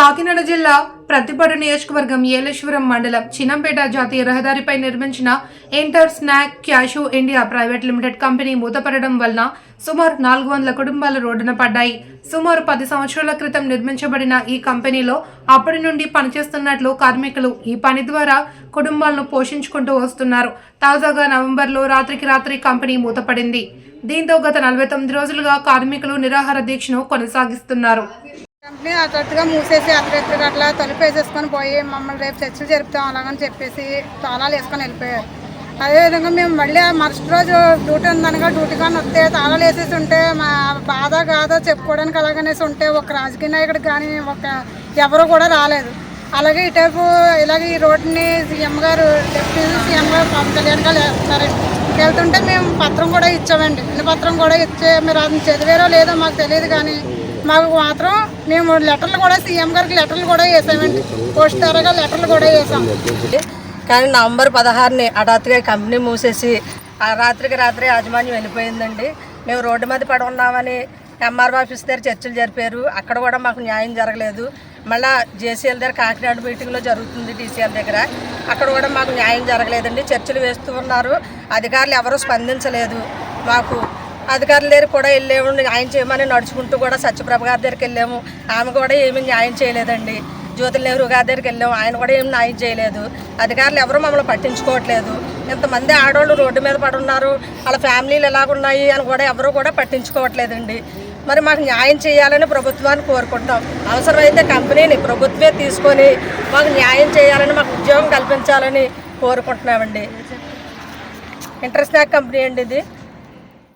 కాకినాడ జిల్లా ప్రతిపాడు నియోజకవర్గం ఏలేశ్వరం మండలం చినంపేట జాతీయ రహదారిపై నిర్మించిన Intersnack cashew India private limited company మూతపడడం వలన సుమారు నాలుగు వందల కుటుంబాలు రోడ్డున పడ్డాయి. సుమారు పది సంవత్సరాల క్రితం నిర్మించబడిన ఈ కంపెనీలో అప్పటి నుండి పనిచేస్తున్నట్లు కార్మికులు ఈ పని ద్వారా కుటుంబాలను పోషించుకుంటూ వస్తున్నారు. తాజాగా నవంబర్లో రాత్రికి రాత్రి కంపెనీ మూతపడింది. దీంతో గత నలభై తొమ్మిది రోజులుగా కార్మికులు నిరాహార దీక్షను కొనసాగిస్తున్నారు. కంపెనీ అట్లా మూసేసి అర్ధరాత్రి అట్లా తలుపు వేసేసుకొని పోయి మమ్మల్ని రేపు చర్చలు జరుపుతాం అలాగని చెప్పేసి తాళాలు వేసుకొని వెళ్ళిపోయారు. అదేవిధంగా మేము మళ్ళీ మరుసటి రోజు డ్యూటీ ఉందనగా డ్యూటీ కానీ వస్తే తాళాలు వేసేసి ఉంటే మా బాధ కాదో చెప్పుకోవడానికి అలాగనేసి ఉంటే ఒక రాజకీయ నాయకుడికి కానీ ఒక ఎవరు కూడా రాలేదు. అలాగే ఇటువైపు ఇలాగే ఈ రోడ్డుని సీఎం గారు డిప్యూటీ సీఎం గారు పవన్ కళ్యాణ్ గారు వేస్తున్నారండి వెళ్తుంటే మేము పత్రం కూడా ఇచ్చామండి. ఇన్ని పత్రం కూడా ఇచ్చే మీరు అది చదివారో లేదో మాకు తెలియదు కానీ మాకు మాత్రం మేము లెటర్లు కూడా సీఎం గారికి లెటర్లు కూడా వేసామండి. పోస్ట్ ద్వారా లెటర్లు కూడా వేసాం. కానీ నవంబర్ పదహారుని హఠాత్తుగా కంపెనీ మూసేసి ఆ రాత్రికి రాత్రి యాజమాన్యం వెళ్ళిపోయిందండి. మేము రోడ్డు మీద పడి ఉన్నామని ఎంఆర్ఓ ఆఫీస్ దగ్గర చర్చలు జరిపారు. అక్కడ కూడా మాకు న్యాయం జరగలేదు. మళ్ళా జేసీఎల్ దగ్గర కాకినాడ మీటింగ్లో జరుగుతుంది టీసీఎల్ దగ్గర. అక్కడ కూడా మాకు న్యాయం జరగలేదండి. చర్చలు వేస్తూ ఉన్నారు. అధికారులు ఎవరూ స్పందించలేదు మాకు. అధికారుల దగ్గర కూడా వెళ్ళాము. న్యాయం చేయమని నడుచుకుంటూ కూడా సత్యప్రభ గారి దగ్గరికి వెళ్ళాము. ఆమె కూడా ఏమీ న్యాయం చేయలేదండి. జ్యోతుల నెహ్రూ గారి దగ్గరికి వెళ్ళాము. ఆయన కూడా ఏమి న్యాయం చేయలేదు. అధికారులు ఎవరు మమ్మల్ని పట్టించుకోవట్లేదు. ఇంతమంది ఆడవాళ్ళు రోడ్డు మీద పడున్నారు వాళ్ళ ఫ్యామిలీలు ఎలాగున్నాయి అని కూడా ఎవరు కూడా పట్టించుకోవట్లేదండి. మరి మాకు న్యాయం చేయాలని ప్రభుత్వాన్ని కోరుకుంటాం అవసరమైతే కంపెనీని ప్రభుత్వమే తీసుకొని మాకు న్యాయం చేయాలని మాకు ఉద్యోగం కల్పించాలని కోరుకుంటున్నామండి. ఇంటర్స్నాక్ కంపెనీ అండి ఇది.